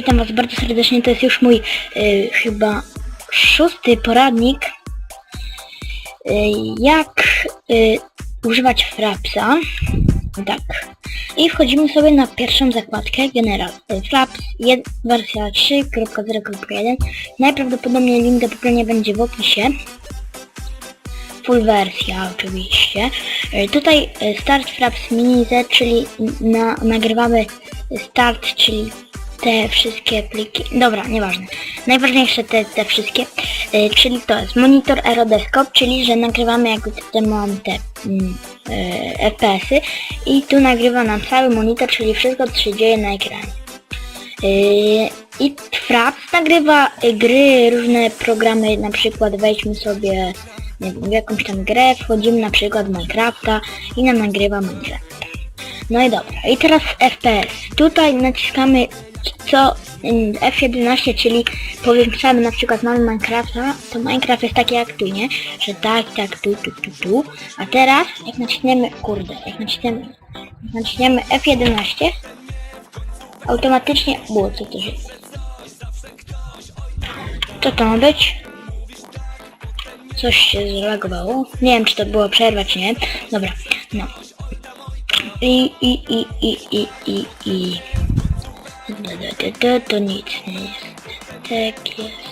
Witam Was bardzo serdecznie, to jest już mój y, chyba szósty poradnik y, jak y, używać Frapsa. Tak. I wchodzimy sobie na pierwszą zakładkę General. Fraps jed, wersja 3.0.1 Najprawdopodobniej link do pobrania będzie w opisie. Full wersja oczywiście. Y, Tutaj Start Fraps Mini Z, czyli na, nagrywamy Start, czyli te wszystkie pliki. Dobra, nieważne. Najważniejsze te, te wszystkie, y, czyli to jest monitor aerodeskop, czyli że nagrywamy te mam te mm, y, FPS-y i tu nagrywa nam cały monitor, czyli wszystko co się dzieje na ekranie. Y, I Fraps nagrywa gry, różne programy, na przykład wejdźmy sobie nie wiem, w jakąś tam grę, wchodzimy na przykład w Minecrafta i nam nagrywa Minecraft. No i dobra, i teraz FPS. Tutaj naciskamy co mm, F11, czyli powiększamy na przykład mamy Minecrafta, to Minecraft jest taki jak tu, nie? Że tak, tak, tu, tu, tu, tu. A teraz jak naciśniemy, kurde, jak naciśniemy, jak naciśniemy F11, automatycznie, było co to jest? Co to ma być? Coś się zlagowało. Nie wiem czy to było przerwa czy nie. Dobra, no. I, i, i, i, i, i, i. To nic nie jest. Tak jest.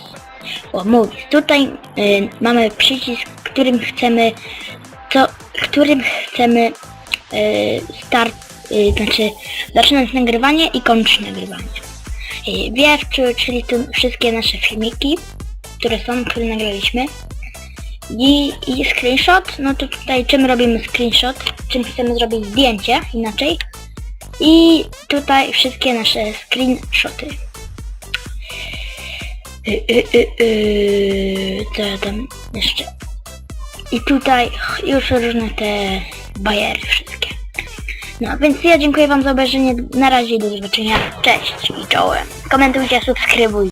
O, mówię. Tutaj y, mamy przycisk, którym chcemy, co, którym chcemy y, start, y, znaczy zaczynać nagrywanie i kończyć nagrywanie. Y, Wiewczu, czyli tu wszystkie nasze filmiki, które są, które nagraliśmy. I, I screenshot, no to tutaj czym robimy screenshot, czym chcemy zrobić zdjęcie inaczej. I tutaj wszystkie nasze screenshoty. Y, y, y, co ja tam jeszcze? I tutaj już różne te bajery wszystkie. No więc ja dziękuję wam za obejrzenie. Na razie do zobaczenia. Cześć i czołem. Komentujcie, subskrybujcie.